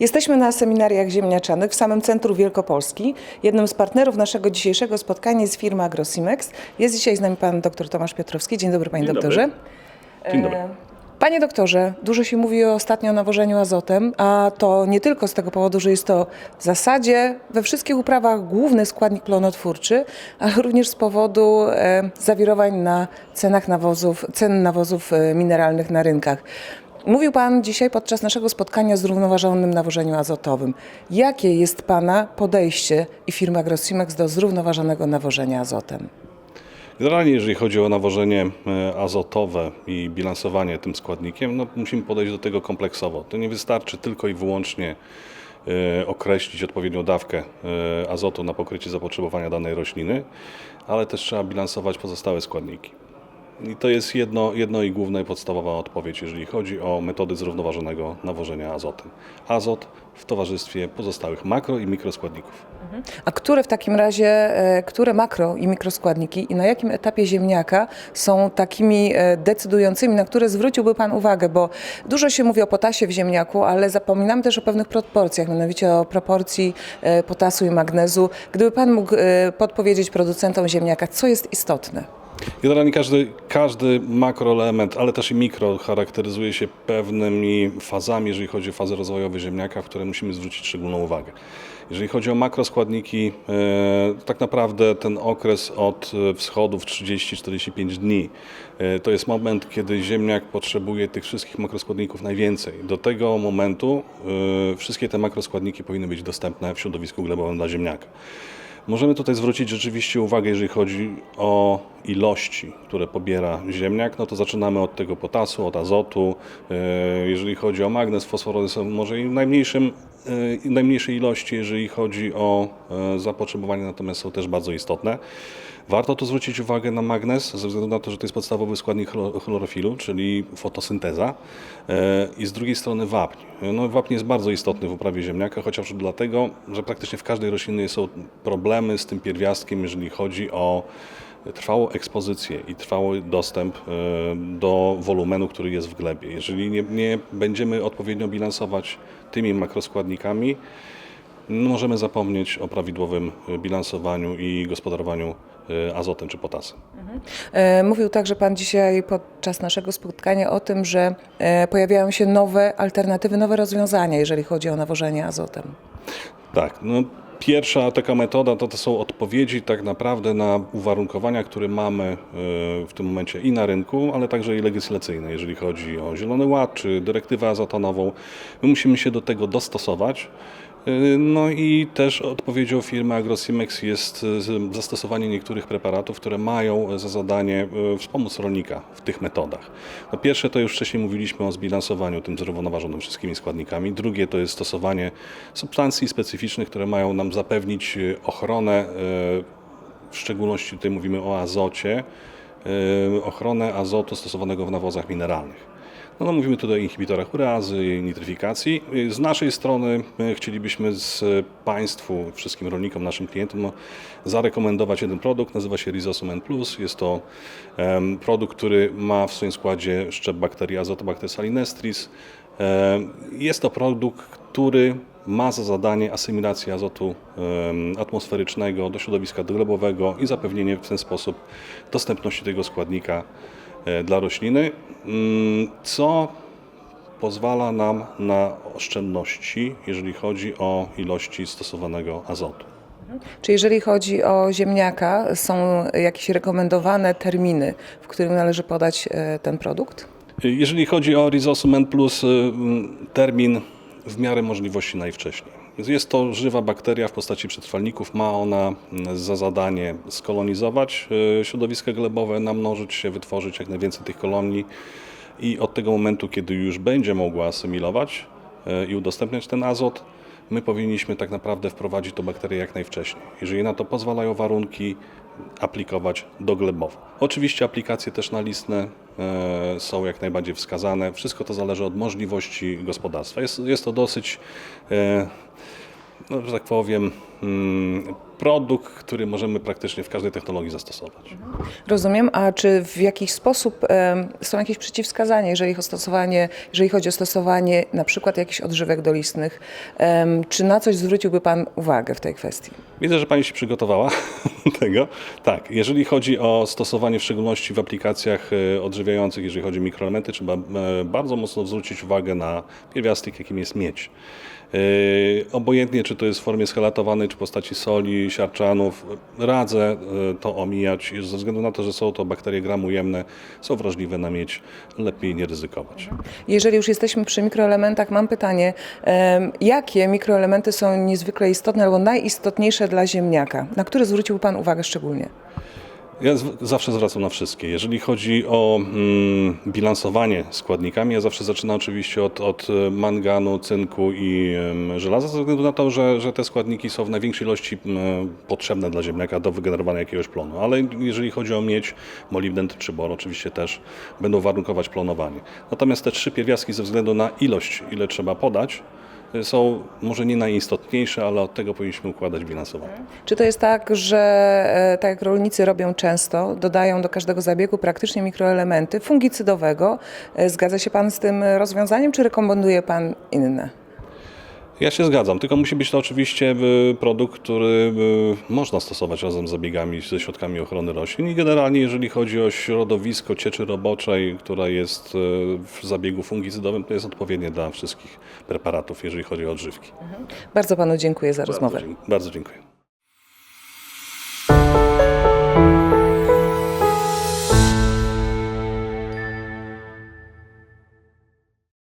Jesteśmy na seminariach ziemniaczanych w samym centrum Wielkopolski. Jednym z partnerów naszego dzisiejszego spotkania jest firma Agrosimex. Jest dzisiaj z nami pan dr Tomasz Piotrowski. Dzień dobry panie Dzień dobry. doktorze. Dzień dobry. E, Panie doktorze, dużo się mówi ostatnio o nawożeniu azotem, a to nie tylko z tego powodu, że jest to w zasadzie we wszystkich uprawach główny składnik plonotwórczy, ale również z powodu e, zawirowań na cenach nawozów, cen nawozów e, mineralnych na rynkach. Mówił Pan dzisiaj podczas naszego spotkania o zrównoważonym nawożeniu azotowym. Jakie jest Pana podejście i firma Agrosimex do zrównoważonego nawożenia azotem? Generalnie, jeżeli chodzi o nawożenie e, azotowe i bilansowanie tym składnikiem, no musimy podejść do tego kompleksowo. To nie wystarczy tylko i wyłącznie e, określić odpowiednią dawkę e, azotu na pokrycie zapotrzebowania danej rośliny, ale też trzeba bilansować pozostałe składniki. I to jest jedno, jedno i główna i podstawowa odpowiedź, jeżeli chodzi o metody zrównoważonego nawożenia azotem. Azot w towarzystwie pozostałych makro i mikroskładników. A które w takim razie, e, które makro i mikroskładniki i na jakim etapie ziemniaka są takimi e, decydującymi, na które zwróciłby Pan uwagę? Bo dużo się mówi o potasie w ziemniaku, ale zapominamy też o pewnych proporcjach, mianowicie o proporcji e, potasu i magnezu. Gdyby Pan mógł podpowiedzieć producentom ziemniaka, co jest istotne? Generalnie każdy, każdy makroelement, ale też i mikro charakteryzuje się pewnymi fazami, jeżeli chodzi o fazy rozwojowe ziemniaka, w które musimy zwrócić szczególną uwagę. Jeżeli chodzi o makroskładniki, e, tak naprawdę ten okres od wschodów 30-45 dni e, to jest moment, kiedy ziemniak potrzebuje tych wszystkich makroskładników najwięcej. Do tego momentu e, wszystkie te makroskładniki powinny być dostępne w środowisku glebowym dla ziemniaka. Możemy tutaj zwrócić rzeczywiście uwagę, jeżeli chodzi o ilości, które pobiera ziemniak, no to zaczynamy od tego potasu, od azotu. E, Jeżeli chodzi o magnez, fosfor, może i w najmniejszym, najmniejszej ilości, jeżeli chodzi o e, zapotrzebowanie, natomiast są też bardzo istotne. Warto tu zwrócić uwagę na magnez, ze względu na to, że to jest podstawowy składnik chlo- chlorofilu, czyli fotosynteza. E, I z drugiej strony wapń. No, wapń jest bardzo istotny w uprawie ziemniaka, chociażby dlatego, że praktycznie w każdej roślinie są problemy z tym pierwiastkiem, jeżeli chodzi o trwałą ekspozycję i trwały dostęp e, do wolumenu, który jest w glebie. Jeżeli nie, nie będziemy odpowiednio bilansować tymi makroskładnikami, możemy zapomnieć o prawidłowym bilansowaniu i gospodarowaniu e, azotem czy potasem. E, Mówił także Pan dzisiaj podczas naszego spotkania o tym, że pojawiają się nowe alternatywy, nowe rozwiązania, jeżeli chodzi o nawożenie azotem. Tak, no pierwsza taka metoda to, to są odpowiedzi tak naprawdę na uwarunkowania, które mamy e, w tym momencie i na rynku, ale także i legislacyjne, jeżeli chodzi o Zielony Ład czy dyrektywę azotonową. My musimy się do tego dostosować. E, No i też odpowiedzią firmy Agrosimex jest e, zastosowanie niektórych preparatów, które mają za zadanie e, wspomóc rolnika w tych metodach. No pierwsze to już wcześniej mówiliśmy o zbilansowaniu tym zrównoważonym wszystkimi składnikami. Drugie to jest stosowanie substancji specyficznych, które mają nam zapewnić ochronę, w szczególności tutaj mówimy o azocie, ochronę azotu stosowanego w nawozach mineralnych. No, no mówimy tutaj o inhibitorach urazy nitryfikacji. Z naszej strony my chcielibyśmy z Państwu, wszystkim rolnikom, naszym klientom no, zarekomendować jeden produkt, nazywa się Rizosumen Plus. Jest to produkt, który ma w swoim składzie szczep bakterii Azotobacter salinestris. Em, Jest to produkt, który ma za zadanie asymilację azotu atmosferycznego do środowiska glebowego i zapewnienie w ten sposób dostępności tego składnika e, dla rośliny, mm, co pozwala nam na oszczędności, jeżeli chodzi o ilości stosowanego azotu. Czy jeżeli chodzi o ziemniaka, są jakieś rekomendowane terminy, w którym należy podać e, ten produkt? Jeżeli chodzi o Rizosumen Plus, y, mm, termin w miarę możliwości najwcześniej. Jest to żywa bakteria w postaci przetrwalników. Ma ona mm, za zadanie skolonizować y, środowiska glebowe, namnożyć się, wytworzyć jak najwięcej tych kolonii i od tego momentu, kiedy już będzie mogła asymilować y, i udostępniać ten azot, my powinniśmy tak naprawdę wprowadzić tą bakterię jak najwcześniej. Jeżeli na to pozwalają warunki, aplikować doglebowo. Oczywiście aplikacje też nalistne e, są jak najbardziej wskazane. Wszystko to zależy od możliwości gospodarstwa. Jest, jest to dosyć, e, no, że tak powiem, mm, produkt, który możemy praktycznie w każdej technologii zastosować. Rozumiem, a czy w jakiś sposób em, są jakieś przeciwwskazania, jeżeli, o stosowanie, jeżeli chodzi o stosowanie na przykład jakichś odżywek dolistnych? Em, czy na coś zwróciłby Pan uwagę w tej kwestii? Widzę, że Pani się przygotowała tego. Tak, jeżeli chodzi o stosowanie, w szczególności w aplikacjach e, odżywiających, jeżeli chodzi o mikroelementy, trzeba e, bardzo mocno zwrócić uwagę na pierwiastek, jakim jest miedź. E, Obojętnie, czy to jest w formie skeletowanej, czy w postaci soli, siarczanów, radzę e, to omijać ze względu na to, że są to bakterie gramujemne, są wrażliwe na miedź, lepiej nie ryzykować. Jeżeli już jesteśmy przy mikroelementach, mam pytanie, jakie mikroelementy są niezwykle istotne albo najistotniejsze dla ziemniaka? Na które zwrócił Pan uwagę szczególnie? Ja zawsze zwracam na wszystkie. Jeżeli chodzi o mm, bilansowanie składnikami, ja zawsze zaczynam oczywiście od, od e, manganu, cynku i em, żelaza, ze względu na to, że, że te składniki są w największej ilości m, potrzebne dla ziemniaka do wygenerowania jakiegoś plonu. Ale jeżeli chodzi o miedź, molibden czy bor, oczywiście też będą warunkować plonowanie. Natomiast te trzy pierwiastki ze względu na ilość, ile trzeba podać, y, są może nie najistotniejsze, ale od tego powinniśmy układać bilansowanie. Czy to jest tak, że e, tak jak rolnicy robią często, dodają do każdego zabiegu praktycznie mikroelementy fungicydowego? E, Zgadza się Pan z tym rozwiązaniem, czy rekomenduje Pan inne? Ja się zgadzam, tylko musi być to oczywiście y, produkt, który y, można stosować razem z zabiegami, ze środkami ochrony roślin i generalnie jeżeli chodzi o środowisko cieczy roboczej, która jest y, w zabiegu fungicydowym, to jest odpowiednie dla wszystkich preparatów, jeżeli chodzi o odżywki. Bardzo Panu dziękuję za rozmowę. Bardzo, bardzo dziękuję.